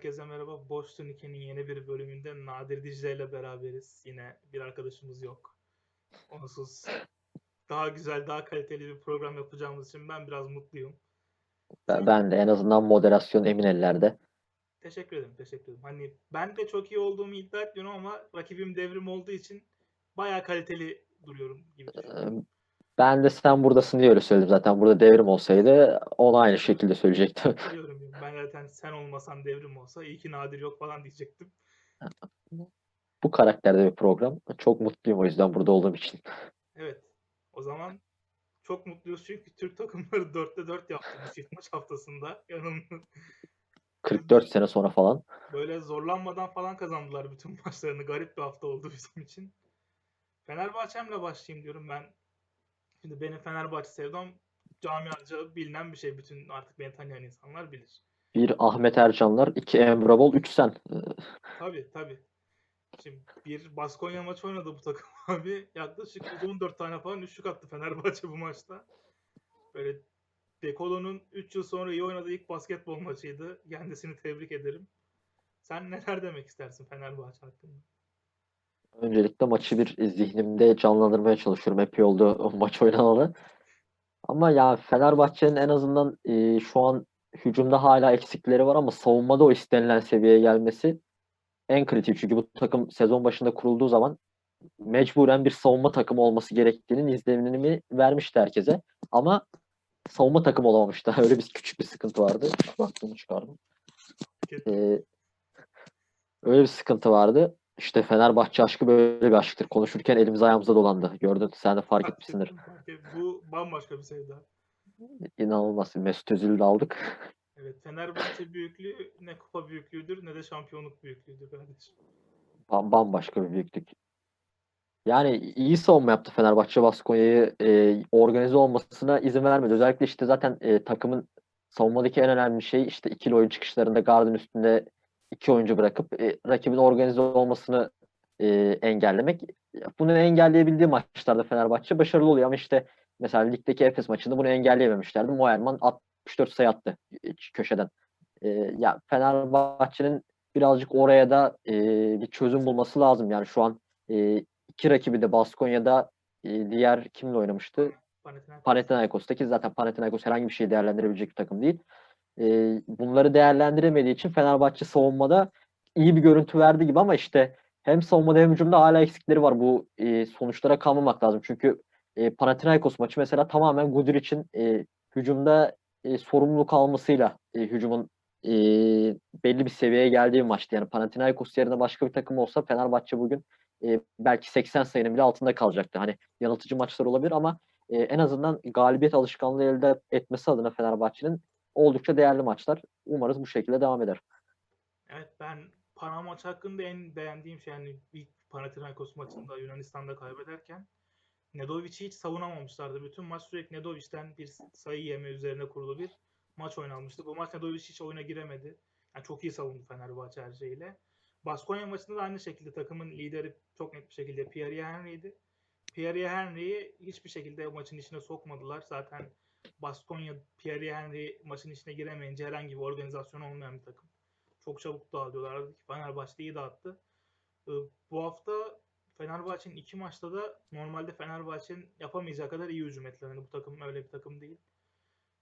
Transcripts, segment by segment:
Herkese merhaba. Boş Turnike'nin yeni bir bölümünde Nadir Dicle ile beraberiz. Yine bir arkadaşımız yok. Onsuz daha güzel, daha kaliteli bir program yapacağımız için ben biraz mutluyum. Ben, ben de en azından moderasyon emin ellerde. Teşekkür ederim, teşekkür ederim. Hani ben de çok iyi olduğumu iddia etmiyorum ama rakibim devrim olduğu için bayağı kaliteli duruyorum gibi Ee, düşünüyorum. Ben de sen buradasın diye öyle söyledim zaten. Burada devrim olsaydı onu aynı şekilde söyleyecektim. Biliyorum ben zaten sen olmasan devrim olsa iyi ki Nadir yok falan diyecektim. Bu karakterde bir program. Çok mutluyum o yüzden burada olduğum için. Evet. O zaman çok mutluyuz çünkü Türk takımları 4'te 4 yaptı bu çift maç haftasında. Yanılmıyorum. 44 sene sonra falan. Böyle zorlanmadan falan kazandılar bütün maçlarını. Garip bir hafta oldu bizim için. Fenerbahçe'mle başlayayım diyorum ben. Şimdi benim Fenerbahçe sevdam camiaca bilinen bir şey. Bütün artık beni tanıyan insanlar bilir. Bir Ahmet Ercanlar, iki Emre Bol, üç sen. Tabii tabii. Şimdi bir Baskonya maçı oynadı bu takım abi. Yaklaşık 14 tane falan üçlük attı Fenerbahçe bu maçta. Böyle Dekolo'nun 3 yıl sonra iyi oynadığı ilk basketbol maçıydı. Kendisini tebrik ederim. Sen neler demek istersin Fenerbahçe hakkında? Öncelikle maçı bir zihnimde canlandırmaya çalışıyorum. Epey oldu maç oynanalı. Ama ya Fenerbahçe'nin en azından e, şu an hücumda hala eksikleri var ama savunmada o istenilen seviyeye gelmesi en kritik. Çünkü bu takım sezon başında kurulduğu zaman mecburen bir savunma takımı olması gerektiğinin izlenimini vermişti herkese. Ama savunma takımı olamamıştı. Öyle bir küçük bir sıkıntı vardı. Baktığımı çıkardım. Ee, öyle bir sıkıntı vardı. İşte Fenerbahçe aşkı böyle bir aşktır. Konuşurken elimiz ayağımıza dolandı. Gördün sen de fark etmişsindir. Bu bambaşka bir sevda. İnanılmaz. Mesut Özil'i de aldık. Evet Fenerbahçe büyüklüğü ne kupa büyüklüğüdür ne de şampiyonluk büyüklüğüdür kardeşim. Bam- Bambaşka bir büyüklük. Yani iyi savunma yaptı Fenerbahçe Baskonya'yı e, organize olmasına izin vermedi. Özellikle işte zaten e, takımın savunmadaki en önemli şey işte ikili oyun çıkışlarında gardın üstünde iki oyuncu bırakıp e, rakibin organize olmasını e, engellemek. Bunu engelleyebildiği maçlarda Fenerbahçe başarılı oluyor ama işte mesela ligdeki Efes maçında bunu engelleyememişlerdi. Moerman 64 sayı attı e, köşeden. E, ya Fenerbahçe'nin birazcık oraya da e, bir çözüm bulması lazım. Yani şu an e, iki rakibi de Baskonya'da e, diğer kimle oynamıştı? Panathinaikos. Panathinaikos'taki zaten Panathinaikos herhangi bir şey değerlendirebilecek bir takım değil. E, bunları değerlendiremediği için Fenerbahçe savunmada iyi bir görüntü verdi gibi ama işte hem savunmada hem hücumda hala eksikleri var. Bu e, sonuçlara kalmamak lazım. Çünkü e, Panathinaikos maçı mesela tamamen Gudir için e, hücumda e, sorumluluk almasıyla e, hücumun e, belli bir seviyeye geldiği maçtı. Yani Panathinaikos yerine başka bir takım olsa Fenerbahçe bugün e, belki 80 sayının bile altında kalacaktı. Hani yanıltıcı maçlar olabilir ama e, en azından galibiyet alışkanlığı elde etmesi adına Fenerbahçe'nin oldukça değerli maçlar. Umarız bu şekilde devam eder. Evet ben Panama maçı hakkında en beğendiğim şey yani ilk Panathinaikos maçında Yunanistan'da kaybederken Nedovic'i hiç savunamamışlardı. Bütün maç sürekli Nedovic'ten bir sayı yeme üzerine kurulu bir maç oynanmıştı. Bu maç Nedovic hiç oyuna giremedi. Yani çok iyi savundu Fenerbahçe her şeyle. Baskonya maçında da aynı şekilde takımın lideri çok net bir şekilde Pierre Henry'ydi. Pierre Henry'i hiçbir şekilde maçın içine sokmadılar. Zaten Baskonya Pierre Henry maçın içine giremeyince herhangi bir organizasyon olmayan bir takım. Çok çabuk dağıtıyorlardı ki Fenerbahçe iyi dağıttı. Ee, Bu hafta Fenerbahçe'nin iki maçta da normalde Fenerbahçe'nin yapamayacağı kadar iyi hücum ettiler. Yani bu takım öyle bir takım değil.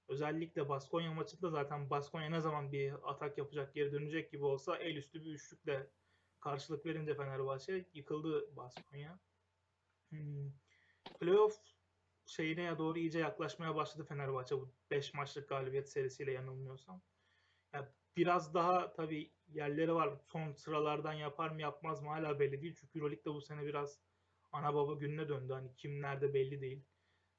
Özellikle Baskonya maçında zaten Baskonya ne zaman bir atak yapacak, geri dönecek gibi olsa el üstü bir üçlükle karşılık verince Fenerbahçe yıkıldı Baskonya. Hmm. Playoff şeyine doğru iyice yaklaşmaya başladı Fenerbahçe bu 5 maçlık galibiyet serisiyle yanılmıyorsam. Ya biraz daha tabii yerleri var. Son sıralardan yapar mı yapmaz mı hala belli değil. Çünkü Euroleague'de bu sene biraz ana baba gününe döndü. Hani kim nerede belli değil.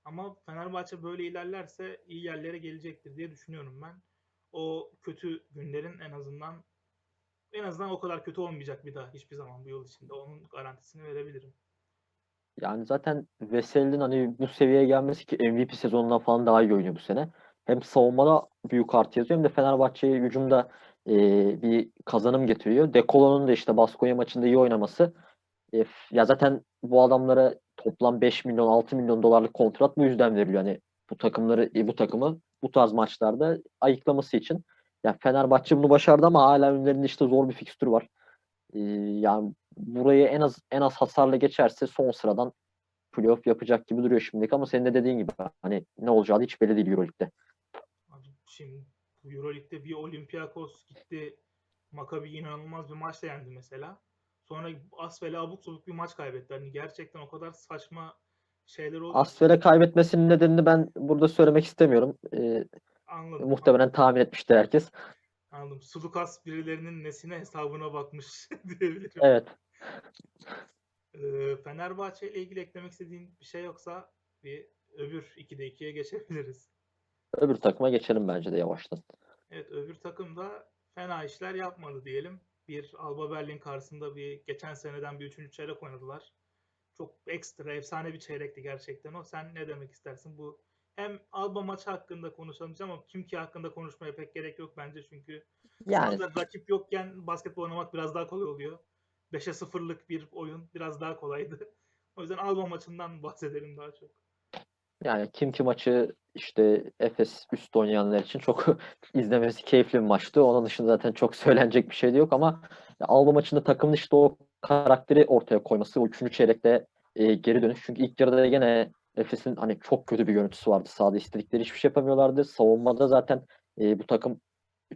Ama Fenerbahçe böyle ilerlerse iyi yerlere gelecektir diye düşünüyorum ben. O kötü günlerin en azından en azından o kadar kötü olmayacak bir daha hiçbir zaman bu yıl içinde. Onun garantisini verebilirim. Yani zaten Veseli'nin hani bu seviyeye gelmesi ki MVP sezonundan falan daha iyi oynuyor bu sene. Hem savunmada büyük artı yazıyor hem de Fenerbahçe'ye hücumda e, bir kazanım getiriyor. Dekolo'nun da işte Baskonya maçında iyi oynaması. E, ya zaten bu adamlara toplam 5 milyon 6 milyon dolarlık kontrat bu yüzden veriliyor. Hani bu takımları e, bu takımı bu tarz maçlarda ayıklaması için. Ya Fenerbahçe bunu başardı ama hala önlerinde işte zor bir fikstür var. Ee, yani burayı en az en az hasarla geçerse son sıradan playoff yapacak gibi duruyor şimdilik ama senin de dediğin gibi hani ne olacağı hiç belli değil EuroLeague'de. Şimdi bu Euroleague'de bir Olympiakos gitti. Maccabi inanılmaz bir maçla yendi mesela. Sonra Asfel'e abuk sabuk bir maç kaybetti. Hani gerçekten o kadar saçma şeyler oldu. ki. Asfer'e kaybetmesinin nedenini ben burada söylemek istemiyorum. Ee, Anladım. muhtemelen tahmin etmiştir herkes. Anladım. Sulukas birilerinin nesine hesabına bakmış diyebilirim. Evet. Ee, Fenerbahçe ile ilgili eklemek istediğin bir şey yoksa bir öbür 2'de 2'ye geçebiliriz. Öbür takıma geçelim bence de yavaştan. Evet öbür takım da fena işler yapmadı diyelim. Bir Alba Berlin karşısında bir geçen seneden bir üçüncü çeyrek oynadılar. Çok ekstra efsane bir çeyrekti gerçekten o. Sen ne demek istersin? Bu hem Alba maçı hakkında konuşamayacağım ama Kimki hakkında konuşmaya pek gerek yok bence çünkü Yani rakip yokken basketbol oynamak biraz daha kolay oluyor. 5'e 0'lık bir oyun biraz daha kolaydı. O yüzden Alba maçından bahsedelim daha çok. Yani kim ki maçı işte Efes üst oynayanlar için çok izlemesi keyifli bir maçtı. Onun dışında zaten çok söylenecek bir şey de yok ama Alba maçında takımın işte o karakteri ortaya koyması, o üçüncü çeyrekte e, geri dönüş. Çünkü ilk yarıda gene Efes'in hani çok kötü bir görüntüsü vardı. Sahada istedikleri hiçbir şey yapamıyorlardı. Savunmada zaten e, bu takım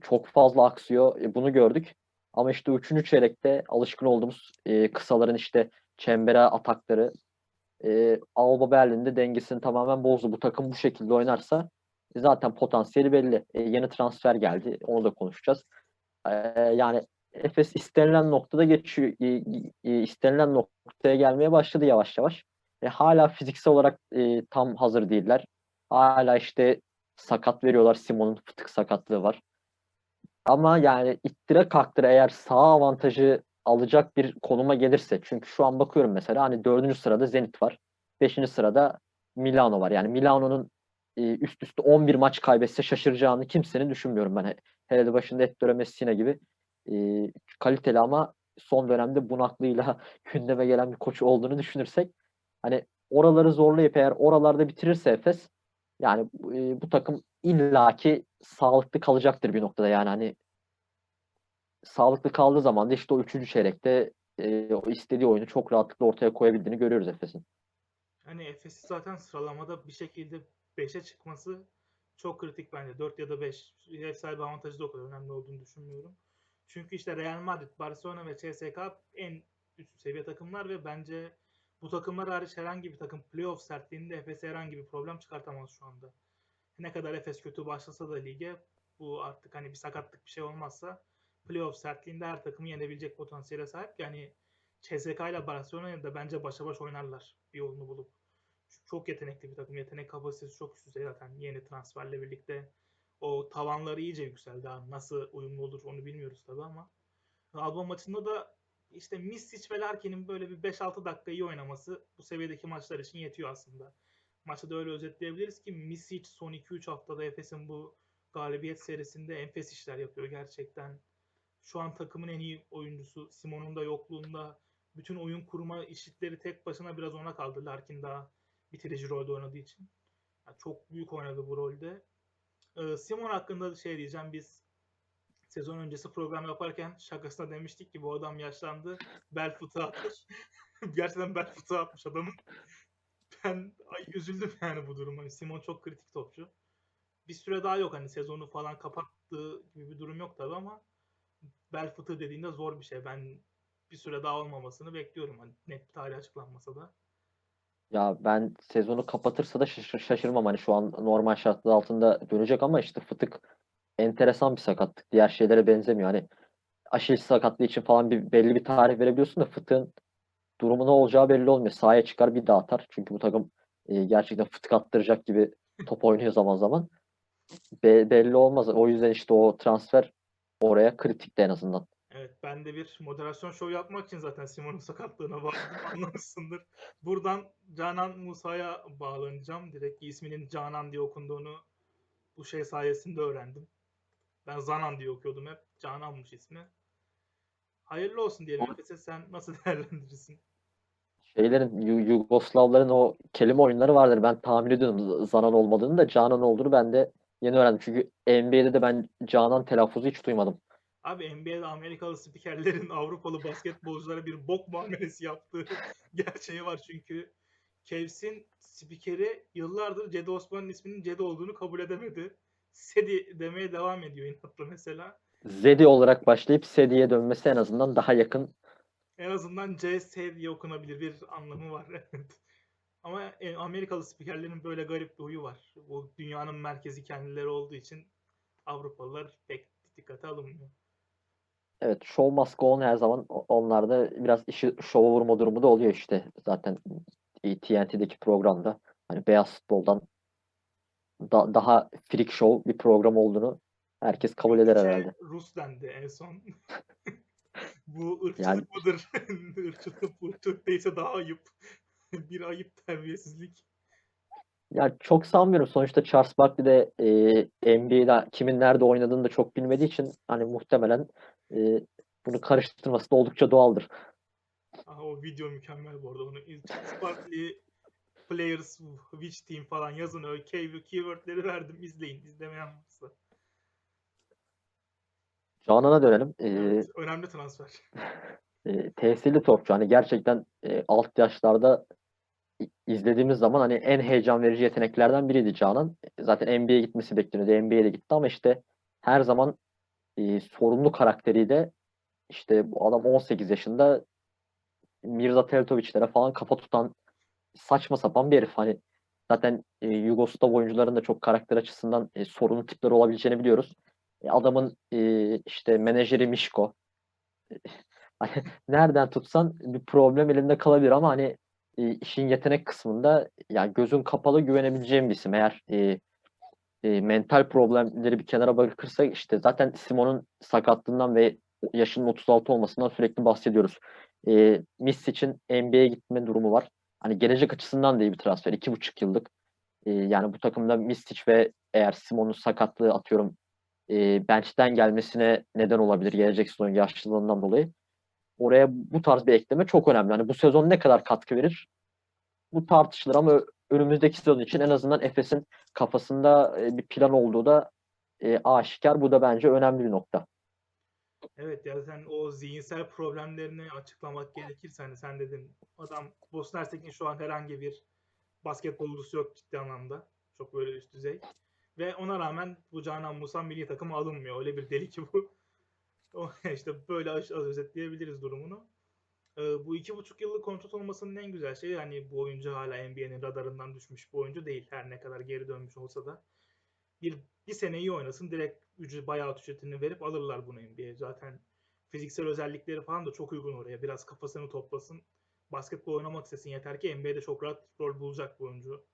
çok fazla aksıyor. E, bunu gördük. Ama işte üçüncü çeyrekte alışkın olduğumuz e, kısaların işte çembere atakları e, Alba Berlin'de dengesini tamamen bozdu. Bu takım bu şekilde oynarsa e, zaten potansiyeli belli. E, yeni transfer geldi. Onu da konuşacağız. E, yani Efes istenilen noktada geçiyor. E, e, istenilen noktaya gelmeye başladı yavaş yavaş. E, hala fiziksel olarak e, tam hazır değiller. Hala işte sakat veriyorlar. Simon'un fıtık sakatlığı var. Ama yani ittire kaktıra eğer sağ avantajı alacak bir konuma gelirse çünkü şu an bakıyorum mesela hani dördüncü sırada Zenit var. Beşinci sırada Milano var. Yani Milano'nun e, üst üste 11 maç kaybetse şaşıracağını kimsenin düşünmüyorum ben. Hele de başında Ettore Messina gibi e, kaliteli ama son dönemde bunaklığıyla gündeme gelen bir koç olduğunu düşünürsek hani oraları zorlayıp eğer oralarda bitirirse Efes yani e, bu takım illaki sağlıklı kalacaktır bir noktada yani hani sağlıklı kaldığı zaman da işte o üçüncü çeyrekte e, o istediği oyunu çok rahatlıkla ortaya koyabildiğini görüyoruz Efes'in. Hani Efes'i zaten sıralamada bir şekilde 5'e çıkması çok kritik bence. 4 ya da 5. Ev sahibi avantajı da o kadar önemli olduğunu düşünmüyorum. Çünkü işte Real Madrid, Barcelona ve CSK en üst seviye takımlar ve bence bu takımlar hariç herhangi bir takım playoff sertliğinde Efes'e herhangi bir problem çıkartamaz şu anda. Ne kadar Efes kötü başlasa da lige bu artık hani bir sakatlık bir şey olmazsa playoff sertliğinde her takımı yenebilecek potansiyele sahip. Yani CSK ile Barcelona'ya da bence başa baş oynarlar bir yolunu bulup. Çok yetenekli bir takım. Yetenek kapasitesi çok üst düzey zaten yeni transferle birlikte. O tavanları iyice yükseldi. Nasıl uyumlu olur onu bilmiyoruz tabii ama. Alba maçında da işte Misic ve Larkin'in böyle bir 5-6 dakika iyi oynaması bu seviyedeki maçlar için yetiyor aslında. Maçı da öyle özetleyebiliriz ki Misic son 2-3 haftada Efes'in bu galibiyet serisinde enfes işler yapıyor gerçekten. Şu an takımın en iyi oyuncusu Simon'un da yokluğunda bütün oyun kurma işitleri tek başına biraz ona kaldı. Larkin daha bitirici rolde oynadığı için. Yani çok büyük oynadı bu rolde. Ee, Simon hakkında şey diyeceğim. Biz sezon öncesi program yaparken şakasına demiştik ki bu adam yaşlandı. Bel fıtığı atmış. Gerçekten bel fıtığı atmış adamın. Ben ay, üzüldüm yani bu duruma. Simon çok kritik topçu. Bir süre daha yok hani sezonu falan kapattığı gibi bir durum yok tabii ama bel fıtığı dediğinde zor bir şey. Ben bir süre daha olmamasını bekliyorum. Hani net bir tarih açıklanmasa da. Ya ben sezonu kapatırsa da şaş- şaşırmam. Hani şu an normal şartlar altında dönecek ama işte fıtık enteresan bir sakatlık. Diğer şeylere benzemiyor. Hani aşil sakatlığı için falan bir belli bir tarih verebiliyorsun da fıtığın durumu ne olacağı belli olmuyor. Sahaya çıkar bir daha atar. Çünkü bu takım e, gerçekten fıtık attıracak gibi top oynuyor zaman zaman. Be- belli olmaz. O yüzden işte o transfer oraya kritikti en azından. Evet ben de bir moderasyon şovu yapmak için zaten Simon'un sakatlığına bağladım anlamışsındır. Buradan Canan Musa'ya bağlanacağım. Direkt isminin Canan diye okunduğunu bu şey sayesinde öğrendim. Ben Zanan diye okuyordum hep. Canan'mış ismi. Hayırlı olsun diyelim. Efes'e sen nasıl değerlendirirsin? Şeylerin Yu- Yugoslavların o kelime oyunları vardır. Ben tahmin ediyordum Zanan olmadığını da Canan olduğunu ben de Yeni öğrendim çünkü NBA'de de ben Canan telaffuzu hiç duymadım. Abi NBA'de Amerikalı spikerlerin Avrupalı basketbolculara bir bok muamelesi yaptığı gerçeği var çünkü Cavs'in spikeri yıllardır Cedi Osman'ın isminin Cedi olduğunu kabul edemedi. Sedi demeye devam ediyor inatla mesela. Zedi olarak başlayıp Sedi'ye dönmesi en azından daha yakın. En azından CS diye okunabilir bir anlamı var. Evet. Ama e, Amerikalı spikerlerin böyle garip bir huyu var. Bu dünyanın merkezi kendileri olduğu için Avrupalılar pek dikkate alınmıyor. Evet, show must go on her zaman onlarda biraz işi şova vurma durumu da oluyor işte. Zaten TNT'deki programda hani beyaz futboldan da- daha freak show bir program olduğunu herkes kabul eder herhalde. Rus dendi en son. Bu ırkçılık Yani- mıdır? ırkçılık bu Türk değilse daha ayıp. bir ayıp terbiyesizlik. Yani çok sanmıyorum. Sonuçta Charles Barkley de e, NBA'de kimin nerede oynadığını da çok bilmediği için hani muhtemelen e, bunu karıştırması da oldukça doğaldır. Aha, o video mükemmel bu arada. Onu iz- Sparkly Players Which Team falan yazın öyle key- keywordleri verdim izleyin. İzlemeyen varsa. Canan'a dönelim. E, Evet, önemli transfer. e, tesirli topçu. Hani gerçekten e, alt yaşlarda izlediğimiz zaman hani en heyecan verici yeteneklerden biriydi Canan. Zaten NBA'ye gitmesi bekleniyordu. NBA'ye de gitti ama işte her zaman e, sorumlu karakteriyle işte bu adam 18 yaşında Mirza Teltovic'lere falan kafa tutan saçma sapan bir herif. Hani zaten e, Yugoslav oyuncuların da çok karakter açısından e, sorunlu tipleri olabileceğini biliyoruz. E, adamın e, işte menajeri Mişko. Hani nereden tutsan bir problem elinde kalabilir ama hani e, işin yetenek kısmında yani gözün kapalı güvenebileceğim bir isim. Eğer e, e, mental problemleri bir kenara bırakırsak işte zaten Simon'un sakatlığından ve yaşının 36 olmasından sürekli bahsediyoruz. E, Miss için NBA'ye gitme durumu var. Hani gelecek açısından da iyi bir transfer. 2,5 yıllık. E, yani bu takımda Mistic ve eğer Simon'un sakatlığı atıyorum e, bench'ten gelmesine neden olabilir gelecek sezon yaşlılığından dolayı. Oraya bu tarz bir ekleme çok önemli. Hani bu sezon ne kadar katkı verir? Bu tartışılır ama önümüzdeki sezon için en azından Efes'in kafasında e, bir plan olduğu da e, aşikar. Bu da bence önemli bir nokta. Evet ya sen o zihinsel problemlerini açıklamak gerekirse hani sen dedin adam Bosna Hersek'in şu an herhangi bir basketbolcusu yok ciddi anlamda. Çok böyle üst düzey. Ve ona rağmen bu Canan Musa milli takıma alınmıyor. Öyle bir deli ki bu. İşte böyle az, az özetleyebiliriz durumunu. Ee, bu iki buçuk yıllık kontrat olmasının en güzel şeyi hani bu oyuncu hala NBA'nin radarından düşmüş bir oyuncu değil. Her ne kadar geri dönmüş olsa da. Bir, bir sene iyi oynasın direkt ücret, buyout ücretini verip alırlar bunu NBA'ye. Zaten fiziksel özellikleri falan da çok uygun oraya. Biraz kafasını toplasın. Basketbol oynamak istesin yeter ki NBA'de çok rahat rol bulacak bu oyuncu.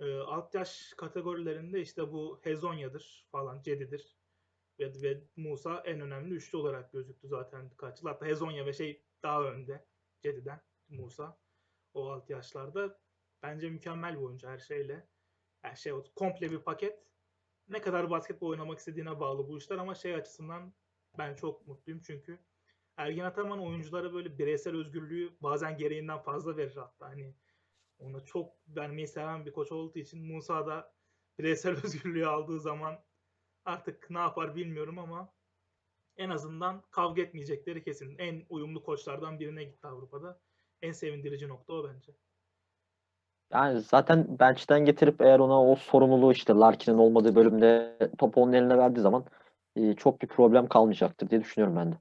Ee, alt yaş kategorilerinde işte bu Hezonya'dır falan, Cedi'dir. Ve, ve Musa en önemli üçlü olarak gözüktü zaten kaç yıl. Hatta Hezonya ve şey daha önde Cedi'den Musa. O alt yaşlarda. Bence mükemmel bir oyuncu her şeyle. Her şey komple bir paket. Ne kadar basketbol oynamak istediğine bağlı bu işler ama şey açısından ben çok mutluyum çünkü Ergin Ataman oyunculara böyle bireysel özgürlüğü bazen gereğinden fazla verir hatta. Hani ona çok vermeyi seven bir koç olduğu için Musa da bireysel özgürlüğü aldığı zaman artık ne yapar bilmiyorum ama en azından kavga etmeyecekleri kesin. En uyumlu koçlardan birine gitti Avrupa'da. En sevindirici nokta o bence. Yani zaten bench'ten getirip eğer ona o sorumluluğu işte Larkin'in olmadığı bölümde topu onun eline verdiği zaman e, çok bir problem kalmayacaktır diye düşünüyorum ben de.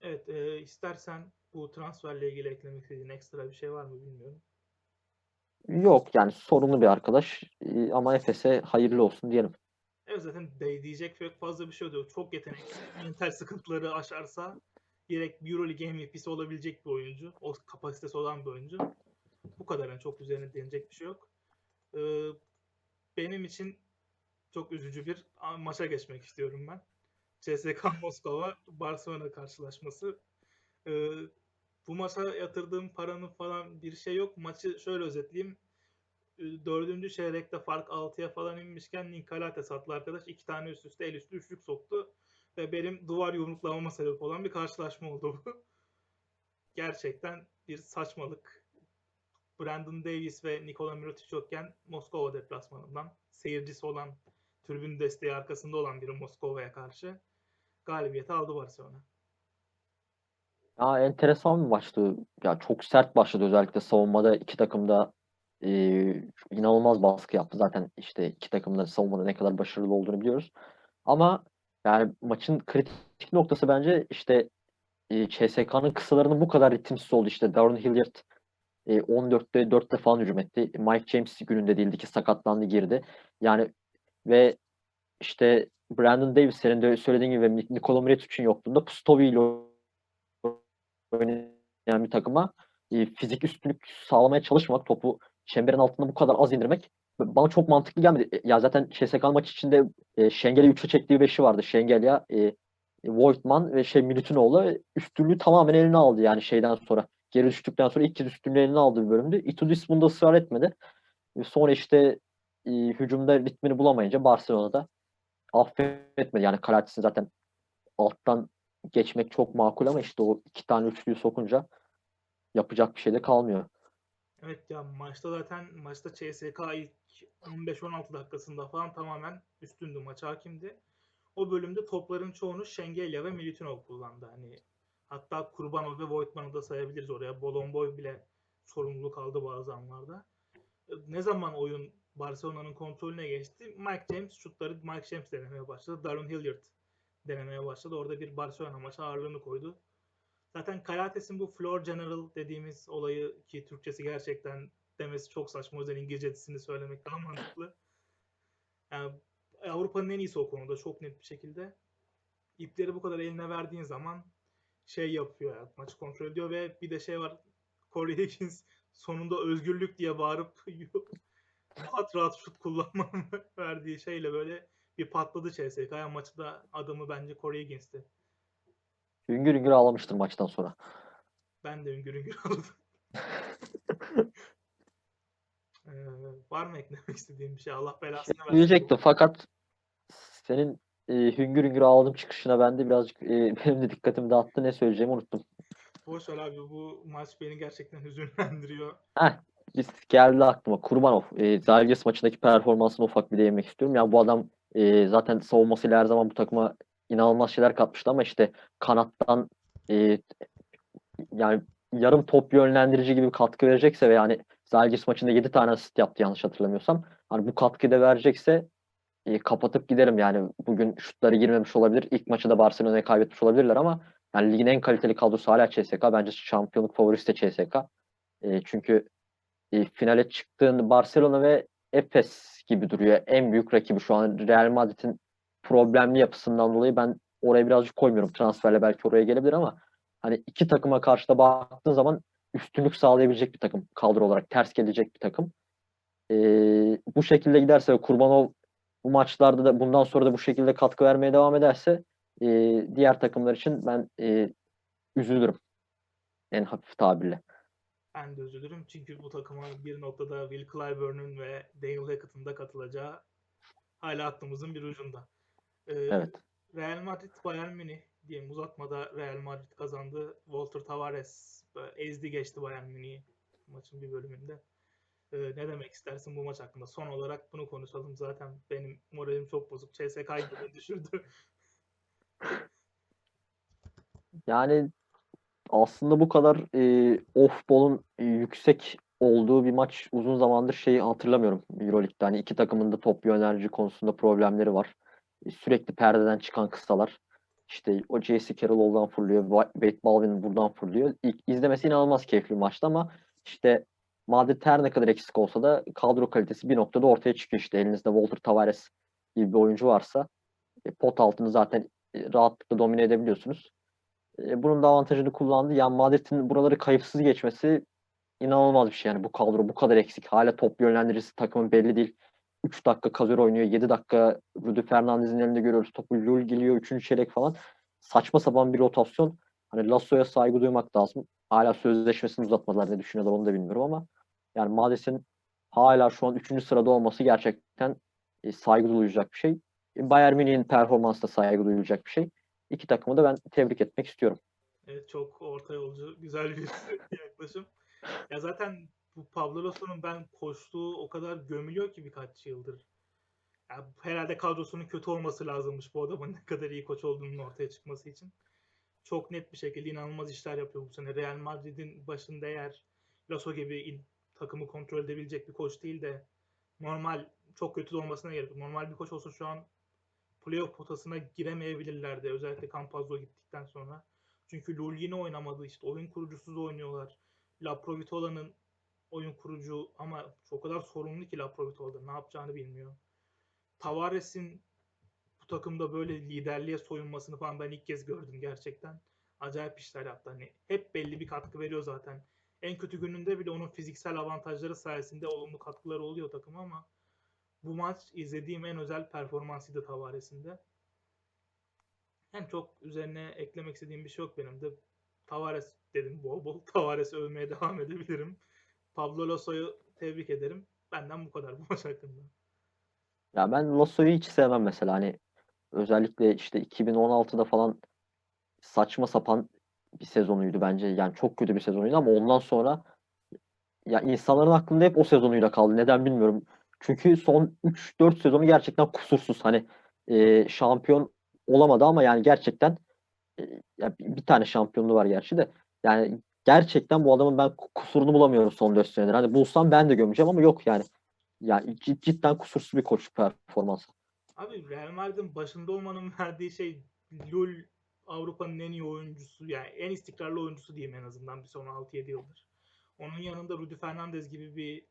Evet, e, istersen bu transferle ilgili eklemek istediğin ekstra bir şey var mı bilmiyorum. Yok yani sorumlu bir arkadaş e, ama Efes'e hayırlı olsun diyelim. Evet zaten diyecek pek fazla bir şey yok. Çok yetenekli. Mental sıkıntıları aşarsa direkt Euroleague MVP'si olabilecek bir oyuncu. O kapasitesi olan bir oyuncu. Bu kadar yani çok üzerine denecek bir şey yok. Ee, benim için çok üzücü bir maça geçmek istiyorum ben. CSKA Moskova Barcelona karşılaşması. Ee, bu maça yatırdığım paranın falan bir şey yok. Maçı şöyle özetleyeyim. Ee, Dördüncü çeyrekte fark 6'ya falan inmişken Ninkalates adlı arkadaş iki tane üst üste el üstü üçlük soktu. Ve benim duvar yumruklamama sebep olan bir karşılaşma oldu bu. Gerçekten bir saçmalık. Brandon Davis ve Nikola Mirotic yokken Moskova deplasmanından seyircisi olan, tribün desteği arkasında olan biri Moskova'ya karşı galibiyeti aldı Barcelona. Ya enteresan bir maçtı. Ya çok sert başladı özellikle savunmada iki takım da e, inanılmaz baskı yaptı. Zaten işte iki takımın da savunmada ne kadar başarılı olduğunu biliyoruz. Ama yani maçın kritik noktası bence işte e, CSK'nın kısalarının bu kadar ritimsiz oldu. İşte Darren Hilliard e, 14'te 4'te falan hücum etti. Mike James gününde değildi ki sakatlandı girdi. Yani ve işte Brandon Davis senin de söylediğin gibi Nik- Nikola Mirotic'in yokluğunda Pustovi ile oynayan bir takıma e, fizik üstünlük sağlamaya çalışmak, topu çemberin altında bu kadar az indirmek bana çok mantıklı gelmedi. E, Ya zaten CSK maç içinde e, Şengel'e 3'e çektiği beşi vardı. Şengel ya e, Voigtman ve şey Milutinoğlu üstünlüğü tamamen eline aldı yani şeyden sonra. Geri düştükten sonra ilk kez üstünlüğü eline aldığı bir bölümdü. Itudis bunda ısrar etmedi. E, Sonra işte e, hücumda ritmini bulamayınca Barcelona'da affetmedi. Yani Karatis'in zaten alttan geçmek çok makul ama işte o iki tane üçlüyü sokunca yapacak bir şey de kalmıyor. Evet ya maçta zaten maçta CSK ilk 15-16 dakikasında falan tamamen üstündü maç hakimdi. O bölümde topların çoğunu Şengelya ve Militinov kullandı. Hani hatta Kurbanov ve Voigtman'ı da sayabiliriz oraya. Bolomboy bile sorumluluk aldı bazı anlarda. Ne zaman oyun Barcelona'nın kontrolüne geçti? Mike James şutları Mike James denemeye başladı. Darren Hilliard denemeye başladı. Orada bir Barcelona maçı ağırlığını koydu. Zaten Kalates'in bu floor general dediğimiz olayı ki Türkçesi gerçekten demesi çok saçma. O yüzden İngilizcesini söylemek daha mantıklı. Yani Avrupa'nın en iyisi o konuda çok net bir şekilde. İpleri bu kadar eline verdiğin zaman şey yapıyor ya, maçı kontrol ediyor ve bir de şey var Corey Higgins sonunda özgürlük diye bağırıp rahat rahat şut kullanmanın verdiği şeyle böyle bir patladı CSK. Yani maçı da adamı bence Corey Higgins'ti. Hüngür hüngür ağlamıştır maçtan sonra. Ben de üngür üngür aldım. Ee, var mı eklemek istediğim bir şey? Allah belasını versin. Diyecektim fakat senin e, hüngür hüngür ağladığım çıkışına ben de birazcık e, benim de dikkatimi dağıttı. Ne söyleyeceğimi unuttum. Boş ver abi bu maç beni gerçekten hüzünlendiriyor. Biz geldi aklıma. Kurbanov. E, Zalgiris maçındaki performansına ufak bir değinmek istiyorum. Ya bu adam e, zaten savunmasıyla her zaman bu takıma inanılmaz şeyler katmıştı ama işte kanattan e, yani yarım top yönlendirici gibi bir katkı verecekse ve yani Zalgiris maçında 7 tane asist yaptı yanlış hatırlamıyorsam. Hani bu katkıyı da verecekse kapatıp giderim yani. Bugün şutları girmemiş olabilir. İlk maçı da Barcelona'ya kaybetmiş olabilirler ama yani ligin en kaliteli kadrosu hala CSK. Bence şampiyonluk favorisi de CSK. E, çünkü e, finale çıktığın Barcelona ve Efes gibi duruyor. En büyük rakibi şu an Real Madrid'in problemli yapısından dolayı ben oraya birazcık koymuyorum. Transferle belki oraya gelebilir ama hani iki takıma karşı da baktığın zaman üstünlük sağlayabilecek bir takım kadro olarak ters gelecek bir takım. E, bu şekilde giderse Kurbanov bu maçlarda da bundan sonra da bu şekilde katkı vermeye devam ederse e, diğer takımlar için ben e, üzülürüm. En hafif tabirle. Ben de üzülürüm çünkü bu takıma bir noktada Will Clyburn'un ve Dale Hackett'ın da katılacağı hala aklımızın bir ucunda. Ee, Evet. Real Madrid Bayern Münih diyelim uzatmada Real Madrid kazandı. Walter Tavares ezdi geçti Bayern Münih'i maçın bir bölümünde. Ee, ne demek istersin bu maç hakkında? Son olarak bunu konuşalım. Zaten benim moralim çok bozuk. Da beni düşürdü. Yani aslında bu kadar e, off-ball'un e, yüksek olduğu bir maç uzun zamandır şeyi hatırlamıyorum Euroleague'de. Hani iki takımın da top yönelci konusunda problemleri var. E, sürekli perdeden çıkan kısalar. İşte o J.C. Carroll oradan fırlıyor. Wa- Wade Baldwin buradan fırlıyor. İlk izlemesi inanılmaz keyifli maçtı ama işte Madrid her ne kadar eksik olsa da kadro kalitesi bir noktada ortaya çıkıyor. İşte elinizde Walter Tavares gibi bir oyuncu varsa e, pot altını zaten e, rahatlıkla domine edebiliyorsunuz. E, bunun da avantajını kullandı. Yani Madrid'in buraları kayıpsız geçmesi inanılmaz bir şey. Yani bu kadro bu kadar eksik. Hala top yönlendiricisi takımın belli değil. 3 dakika Kazör oynuyor. 7 dakika Rudy Fernandez'in elinde görüyoruz. Topu Lul geliyor. 3. çeyrek falan. Saçma sapan bir rotasyon. Hani Lasso'ya saygı duymak lazım. Hala sözleşmesini uzatmadılar. Ne düşünüyorlar onu da bilmiyorum ama yani Madrid'in hala şu an 3. sırada olması gerçekten e, saygı duyulacak bir şey. E, Bayern Münih'in performansı da saygı duyulacak bir şey. İki takımı da ben tebrik etmek istiyorum. Evet, çok orta yolcu, güzel bir yaklaşım. Ya zaten bu Pablo Lasso'nun ben koştuğu o kadar gömülüyor ki birkaç yıldır. Ya herhalde kadrosunun kötü olması lazımmış bu adamın ne kadar iyi koç olduğunun ortaya çıkması için. Çok net bir şekilde inanılmaz işler yapıyor bu sene. Real Madrid'in başında eğer Lasso gibi takımı kontrol edebilecek bir koç değil de normal çok kötü olmasına gerek. Normal bir koç olsa şu an playoff potasına giremeyebilirlerdi. Özellikle Campazzo gittikten sonra. Çünkü Lul yine oynamadı. işte oyun kurucusuz oynuyorlar. La Provitola'nın oyun kurucu ama o kadar sorumlu ki La Provitola'da ne yapacağını bilmiyor. Tavares'in bu takımda böyle liderliğe soyunmasını falan ben ilk kez gördüm gerçekten. Acayip işler yaptı. Hani hep belli bir katkı veriyor zaten. En kötü gününde bile onun fiziksel avantajları sayesinde olumlu katkıları oluyor takıma ama bu maç izlediğim en özel performansıydı Tavares'in de. Yani çok üzerine eklemek istediğim bir şey yok benim de. Tavares dedim bol bol. Tavares övmeye devam edebilirim. Pablo Lasso'yu tebrik ederim. Benden bu kadar bu maç hakkında. Ya ben Lasso'yu hiç sevmem mesela hani özellikle işte 2016'da falan saçma sapan bir sezonuydu bence. Yani çok kötü bir sezonuydu ama ondan sonra ya insanların aklında hep o sezonuyla kaldı. Neden bilmiyorum. Çünkü son 3-4 sezonu gerçekten kusursuz. Hani e, şampiyon olamadı ama yani gerçekten e, ya bir, tane şampiyonluğu var gerçi de. Yani gerçekten bu adamın ben kusurunu bulamıyorum son 4 senedir. Hani bulsam ben de gömeceğim ama yok yani. Yani cid- cidden kusursuz bir koç performansı. Abi Real Madrid'in başında olmanın verdiği şey Lul Avrupa'nın en iyi oyuncusu yani en istikrarlı oyuncusu diyeyim en azından bir son 6-7 yıldır. Onun yanında Rudy Fernandez gibi bir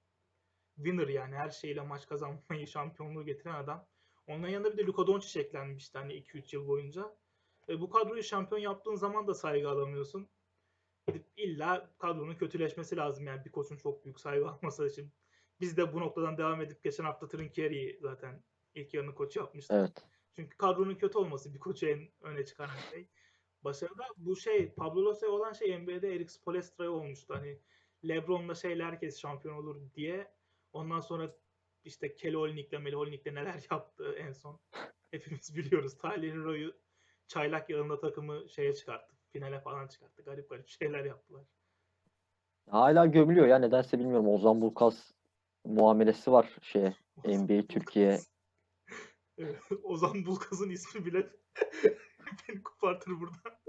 winner yani her şeyle maç kazanmayı, şampiyonluğu getiren adam. Onun yanında bir de Luka Doncic eklenmişti hani 2-3 yıl boyunca. E, bu kadroyu şampiyon yaptığın zaman da saygı alamıyorsun. Gidip illa kadronun kötüleşmesi lazım yani bir koçun çok büyük saygı alması için. Biz de bu noktadan devam edip geçen hafta Trinkieri'yi zaten ilk yarının koçu yapmıştık. Evet. Çünkü kadronun kötü olması bir koçu en öne çıkaran şey. Başarıda bu şey Pablo Lasso'ya olan şey NBA'de Eric Spoelstra'ya olmuştu. Hani LeBron'la şeyle herkes şampiyon olur diye. Ondan sonra işte Kelly Melo Olynyk'le neler yaptı en son. Hepimiz biliyoruz. Tyler Hero'yu çaylak yılında takımı şeye çıkarttı. Finale falan çıkarttı. Garip garip şeyler yaptılar. Hala gömülüyor ya nedense bilmiyorum. Ozan Bulkas muamelesi var şeye NBA Türkiye. Ozan Bulkaz'ın ismi bile beni kopartır burada.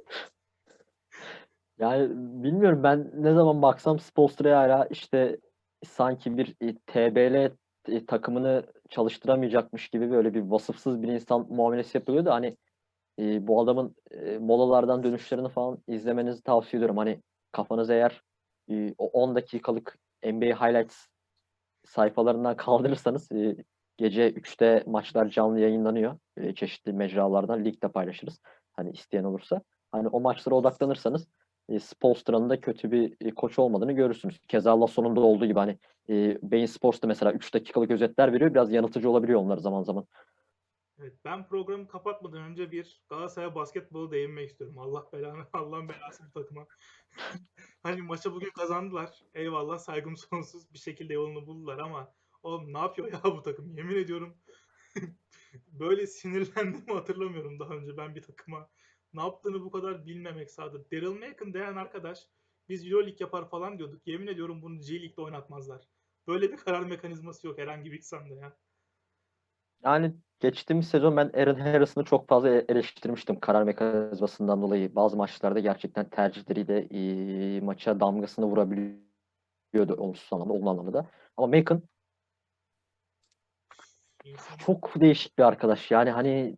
Yani bilmiyorum ben ne zaman baksam Spoelstra'ya hala işte sanki bir e, TBL e, takımını çalıştıramayacakmış gibi böyle bir vasıfsız bir insan muamelesi yapılıyor hani e, bu adamın molalardan dönüşlerini falan izlemenizi tavsiye ediyorum. Hani kafanız eğer o 10 dakikalık NBA highlights sayfalarından kaldırırsanız gece 3'te maçlar canlı yayınlanıyor. E, çeşitli mecralardan ligde paylaşırız. Hani isteyen olursa. Hani o maçlara odaklanırsanız e, Spoelstra'nın da kötü bir e, koç olmadığını görürsünüz. Keza Lasso'nun da olduğu gibi hani e, Bein Sports'ta mesela 3 dakikalık özetler veriyor. Biraz yanıltıcı olabiliyor onlar zaman zaman. Evet, ben programı kapatmadan önce bir Galatasaray basketbolu değinmek istiyorum. Allah belanı, Allah'ın belası bu takıma. hani maçı bugün kazandılar. Eyvallah saygım sonsuz bir şekilde yolunu buldular ama oğlum ne yapıyor ya bu takım? Yemin ediyorum böyle sinirlendiğimi hatırlamıyorum daha önce ben bir takıma. Ne yaptığını bu kadar bilmemek sağdı. Daryl Macon denen arkadaş biz Euroleague yapar falan diyorduk. Yemin ediyorum bunu G League'de oynatmazlar. Böyle bir karar mekanizması yok herhangi bir insanda ya. Yani geçtiğimiz sezon ben Aaron Harrison'ı çok fazla e- eleştirmiştim karar mekanizmasından dolayı. Bazı maçlarda gerçekten tercihleriyle e, maça damgasını vurabiliyordu olumsuz anlamda, olumlu anlamda da. Ama Macon çok değişik bir arkadaş. Yani hani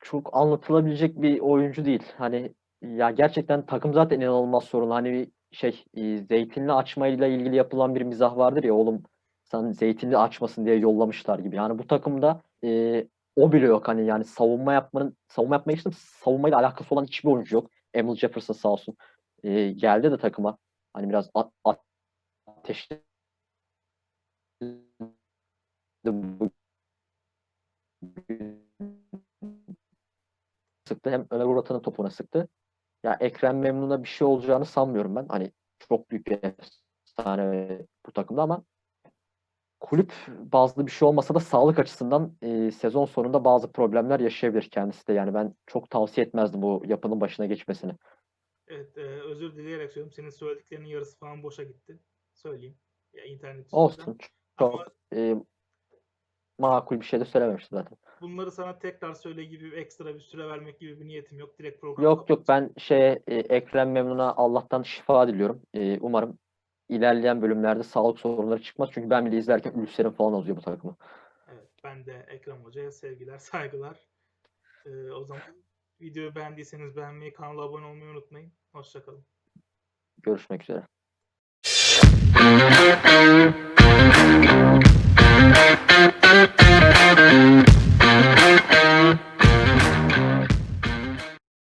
çok anlatılabilecek bir oyuncu değil. Hani ya gerçekten takım zaten inanılmaz sorunlu. Hani şey e, zeytinli açmayla ilgili yapılan bir mizah vardır ya oğlum sen zeytinli açmasın diye yollamışlar gibi. Yani bu takımda e, o bile yok. Hani yani savunma yapmanın savunma yapmaya geçtim. Savunmayla alakası olan hiçbir oyuncu yok. Emil Jefferson sağ olsun. E, geldi de takıma. Hani biraz a- ateşli sıktı. Hem Ömer Uğratan'ın topuna sıktı. Ya Ekrem Memnun'a bir şey olacağını sanmıyorum ben. Hani çok büyük bir efsane bu takımda ama kulüp bazlı bir şey olmasa da sağlık açısından e, sezon sonunda bazı problemler yaşayabilir kendisi de. Yani ben çok tavsiye etmezdim bu yapının başına geçmesini. Evet, e, özür dileyerek söylüyorum. Senin söylediklerinin yarısı falan boşa gitti. Söyleyeyim. Ya internet. Olsun. Çok Ama e, makul bir şey de söylememişti zaten. Bunları sana tekrar söyle gibi ekstra bir süre vermek gibi bir niyetim yok. Direkt program Yok yok ben şeye e, Ekrem Memnun'a Allah'tan şifa diliyorum. E, umarım ilerleyen bölümlerde sağlık sorunları çıkmaz. Çünkü ben bile izlerken ülserim falan oluyor bu takımı. Evet, ben de Ekrem Hoca'ya sevgiler, saygılar. Ee, o zaman videoyu beğendiyseniz beğenmeyi, kanala abone olmayı unutmayın. Hoşçakalın. Görüşmek üzere.